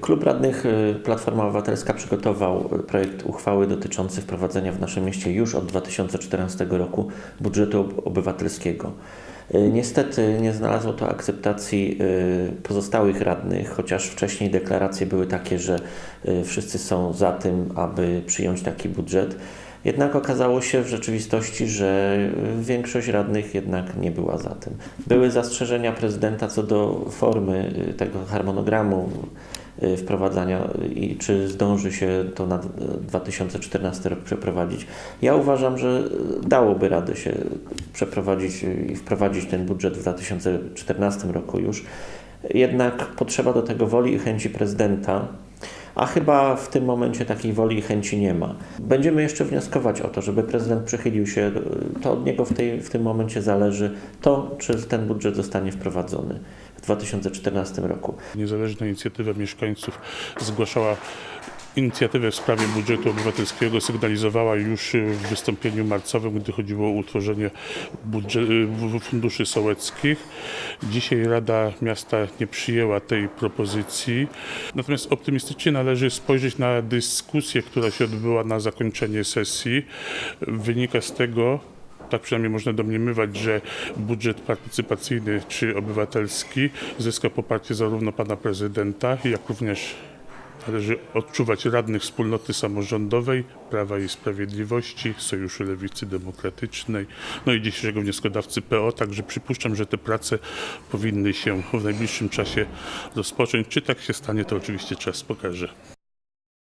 Klub Radnych y, Platforma Obywatelska przygotował y, projekt uchwały dotyczący wprowadzenia w naszym mieście już od 2014 roku budżetu ob- obywatelskiego. Y, Niestety nie znalazło to akceptacji pozostałych radnych, chociaż wcześniej deklaracje były takie, że wszyscy są za tym, aby przyjąć taki budżet. Jednak okazało się w rzeczywistości, że większość radnych jednak nie była za tym. Były zastrzeżenia prezydenta co do formy tego harmonogramu wprowadzania y, i czy zdąży się to na y, 2014 rok przeprowadzić. Ja uważam, że y, dałoby radę się przeprowadzić y, i wprowadzić ten budżet w 2014 roku już. Jednak potrzeba do tego woli i chęci prezydenta. A chyba w tym momencie takiej woli i chęci nie ma. Będziemy jeszcze wnioskować o to, żeby prezydent przychylił się, to od niego w, tej, w tym momencie zależy to, czy ten budżet zostanie wprowadzony w 2014 roku. Niezależna inicjatywa mieszkańców zgłaszała inicjatywę w sprawie budżetu obywatelskiego, sygnalizowała już w wystąpieniu marcowym, gdy chodziło o utworzenie funduszy sołeckich. Dzisiaj Rada Miasta nie przyjęła tej propozycji. Natomiast optymistycznie należy spojrzeć na dyskusję, która się odbyła na zakończenie sesji. Wynika z tego, tak przynajmniej można domniemywać, że budżet partycypacyjny czy obywatelski zyska poparcie zarówno pana prezydenta, jak również należy odczuwać radnych wspólnoty samorządowej, Prawa i Sprawiedliwości, Sojuszu Lewicy Demokratycznej, no i dzisiejszego wnioskodawcy PO, także przypuszczam, że te prace powinny się w najbliższym czasie rozpocząć. Czy tak się stanie, to oczywiście czas pokaże.